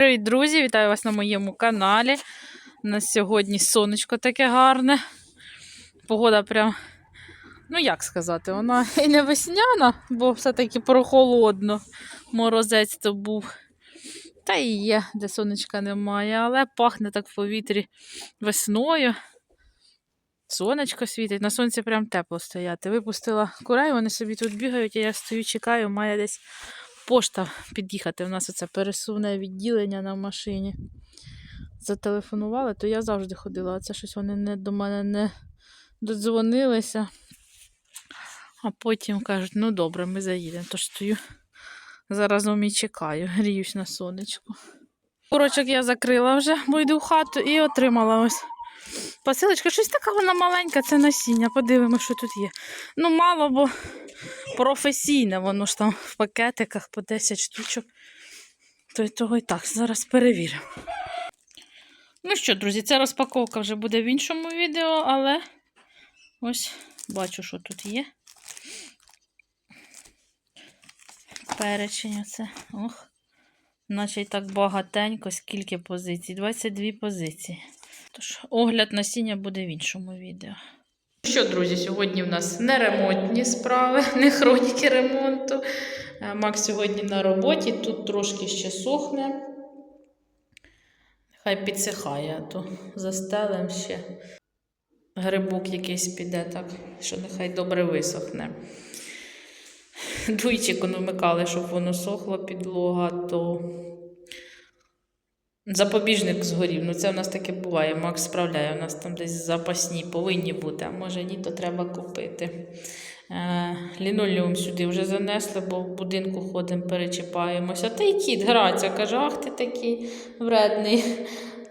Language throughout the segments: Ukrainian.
Привіт, друзі! Вітаю вас на моєму каналі. У нас сьогодні сонечко таке гарне. Погода прям, ну як сказати, вона і не весняна, бо все-таки прохолодно. Морозець то був. Та і є, де сонечка немає, але пахне так в повітрі весною. Сонечко світить, на сонці прям тепло стояти. Випустила курей, вони собі тут бігають, а я стою, чекаю, має десь пошта під'їхати. У нас оце пересувне відділення на машині. Зателефонували, то я завжди ходила, а це щось вони не, до мене не додзвонилися. А потім кажуть, ну добре, ми заїдемо. Тож стою заразом і чекаю, гріюсь на сонечку. Курочок я закрила вже, бо йду в хату і отримала ось. Посилочка, щось така вона маленька, це насіння. Подивимося, що тут є. Ну, мало, бо професійне, воно ж там в пакетиках по 10 штучок. То й того і так, зараз перевіримо. Ну що, друзі, ця розпаковка вже буде в іншому відео, але ось бачу, що тут є. Перечень оце. Ох. Наче й так багатенько, скільки позицій. 22 позиції. Тож, огляд насіння буде в іншому відео. Що, друзі, сьогодні в нас не ремонтні справи, не хроніки ремонту. Е, Макс сьогодні на роботі, тут трошки ще сохне. Хай підсихає, а то застелем ще грибок якийсь піде, так, що нехай добре висохне. Дуйчик вмикали, щоб воно сохло підлога, то запобіжник згорів. Ну, це в нас таке буває. Макс справляє. У нас там десь запасні повинні бути, а може ні, то треба купити. Е, лінолеум сюди вже занесли, бо в будинку ходимо, перечіпаємося. Та й кіт грається, каже, ах ти такий вредний.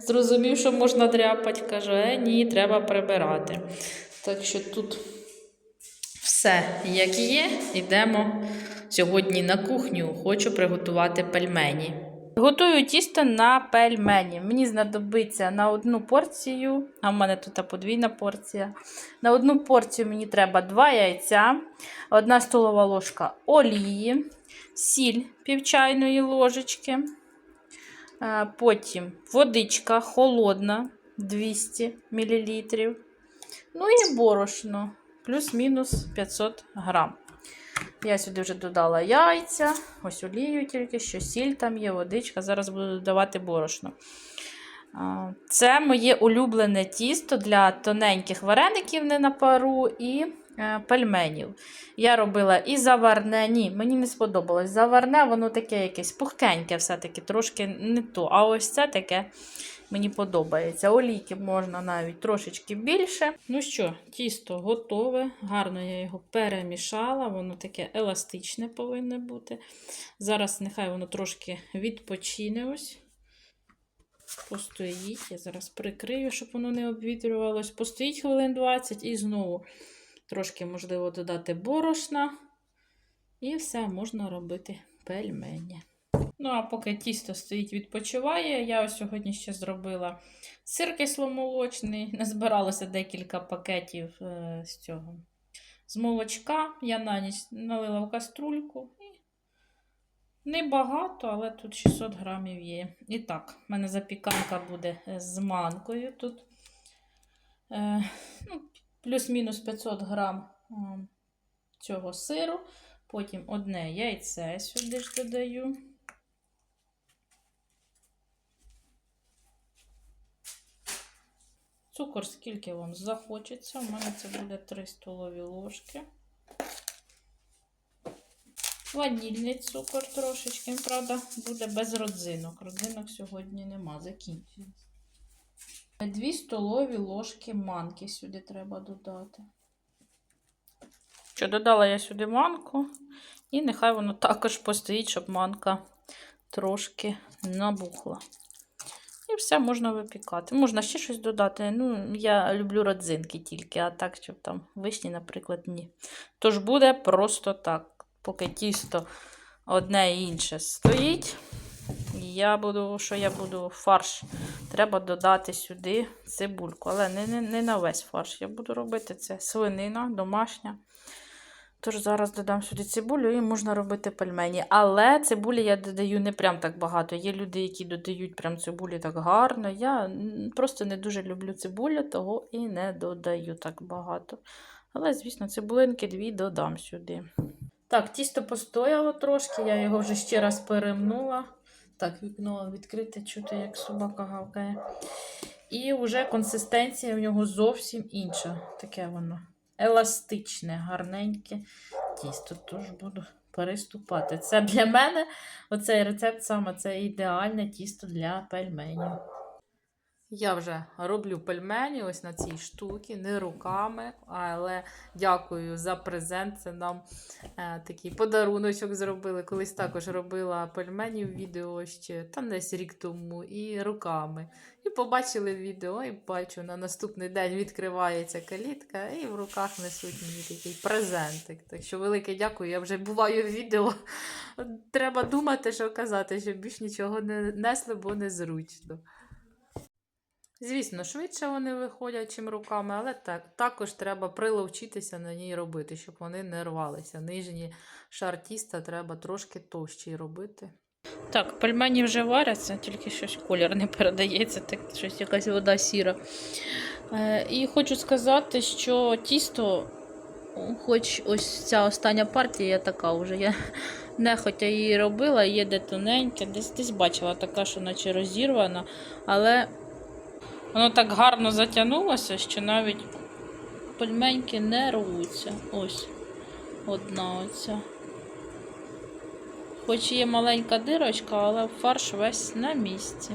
Зрозумів, що можна дряпати, каже, е, ні, треба прибирати. Так що тут все, як є, йдемо сьогодні на кухню. Хочу приготувати пельмені. Готую тісто на пельмені. Мені знадобиться на одну порцію, а в мене тут подвійна порція. На одну порцію мені треба 2 яйця, 1 столова ложка олії, сіль пів чайної ложечки. Е, Потім водичка холодна 200 мл. Ну і борошно плюс-мінус 500 грам. Я сюди вже додала яйця, ось олію тільки що, сіль там є, водичка. Зараз буду додавати борошно. Це моє улюблене тісто для тоненьких вареників не на пару і е, пельменів. Я робила і заварне, ні, мені не сподобалось. Заварне, воно таке якесь пухкеньке, все-таки трошки не то. А ось це таке мені подобається. Олійки можна навіть трошечки більше. Ну що, тісто готове. Гарно я його перемішала, воно таке еластичне повинне бути. Зараз нехай воно трошки відпочине. ось. Постоїть, я зараз прикрию, щоб воно не обвітрювалось. Постоїть хвилин 20 і знову трошки, можливо, додати борошна. І все, можна робити пельмені. Ну, а поки тісто стоїть, відпочиває, я ось сьогодні ще зробила сир кисломолочний. Назбиралося декілька пакетів е, з цього. З молочка я на ніч налила в каструльку. Небагато, але тут 600 грамів є. І так, в мене запіканка буде е, з манкою тут. Е, ну, Плюс-мінус 500 грам е, цього сиру. Потім одне яйце сюди ж додаю. Цукор, скільки вам захочеться. У мене це буде 3 столові ложки. Ванільний цукор трошечки, правда, буде без родзинок. Родзинок сьогодні нема, закінчилось. 2 столові ложки манки сюди треба додати. Що, додала я сюди манку, і нехай воно також постоїть, щоб манка трошки набухла. Все можна випікати. Можна ще щось додати. Ну, Я люблю родзинки тільки, а так, щоб там вишні, наприклад, ні. Тож буде просто так. Поки тісто одне і інше стоїть. Я буду, що я буду фарш, треба додати сюди цибульку. Але не, не, не на весь фарш. Я буду робити це свинина домашня. Тож зараз додам сюди цибулю і можна робити пельмені. Але цибулі я додаю не прям так багато. Є люди, які додають прям цибулі так гарно. Я просто не дуже люблю цибулю, того і не додаю так багато. Але, звісно, цибулинки дві додам сюди. Так, тісто постояло трошки, я його вже ще раз перемнула. Так, вікно відкрите, чути, як собака гавкає. І вже консистенція в нього зовсім інша. Таке воно еластичне, гарненьке тісто. Тож буду переступати. Це для мене оцей рецепт саме це ідеальне тісто для пельменів. Я вже роблю пельмені ось на цій штуці, не руками, але дякую за презент. Це нам е, такий подаруночок зробили. Колись також робила пельмені в відео ще там десь рік тому і руками. І побачили відео, і бачу, на наступний день відкривається калітка, і в руках несуть мені такий презентик. Так що велике дякую. Я вже буваю в відео. Треба думати, що казати, щоб більш нічого не несли, бо незручно. Звісно, швидше вони виходять, чим руками, але так, також треба приловчитися на ній робити, щоб вони не рвалися. Нижній шар тіста треба трошки товщий робити. Так, пельмені вже варяться, тільки щось колір не передається, так щось якась вода сіра. Е, і хочу сказати, що тісто, хоч ось ця остання партія така вже, я нехотя її робила, є де тоненьке, десь десь бачила така, що наче розірвана, але воно так гарно затягнулося, що навіть пельменьки не рвуться. Ось одна оця. Хоч є маленька дирочка, але фарш весь на місці.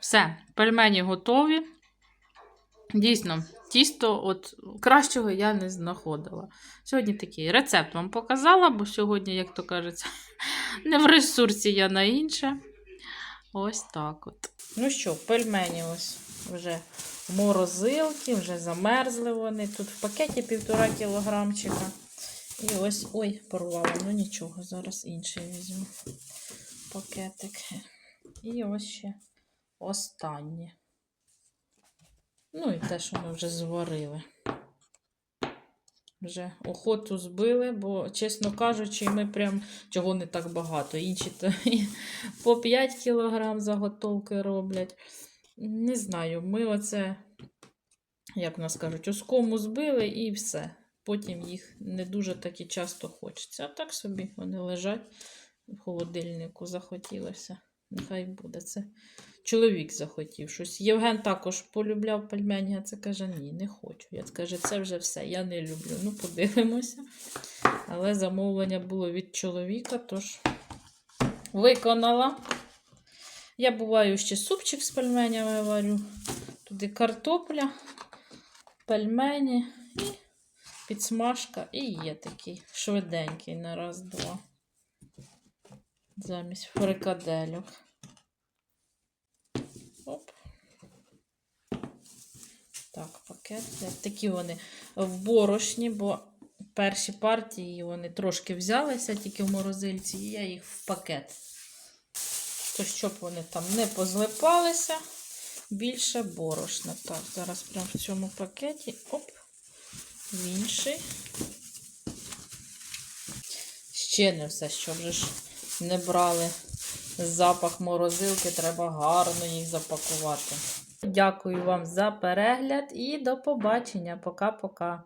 Все, пельмені готові. Дійсно, тісто от кращого я не знаходила. Сьогодні такий рецепт вам показала, бо сьогодні, як то кажеться, не в ресурсі я на інше. Ось так от. Ну що, пельмені ось вже в морозилці, вже замерзли вони. Тут в пакеті півтора кілограмчика. І ось, ой, порвала, ну нічого, зараз інший візьму пакетик. І ось ще останнє. Ну і те, що ми вже зварили. Вже охоту збили, бо, чесно кажучи, ми прям чого не так багато. Інші то по 5 кілограм заготовки роблять. Не знаю, ми оце, як нас кажуть, оскому збили і все. Потім їх не дуже так і часто хочеться. А так собі вони лежать в холодильнику, захотілося. Нехай буде це. Чоловік захотів щось. Євген також полюбляв пельмені, а це каже, ні, не хочу. Я каже, це вже все, я не люблю. Ну, подивимося. Але замовлення було від чоловіка, тож виконала. Я буваю ще супчик з пельменями варю. Туди картопля, пельмені і підсмажка. І є такий швиденький на раз-два. Замість фрикадельок. Оп. Так, пакет. Такі вони в борошні, бо перші партії вони трошки взялися тільки в морозильці, і я їх в пакет. То щоб вони там не позлипалися, більше борошна. Так, зараз прямо в цьому пакеті. Оп, в інший. Ще не все, щоб вже ж не брали запах морозилки, треба гарно їх запакувати. Дякую вам за перегляд і до побачення. Пока-пока.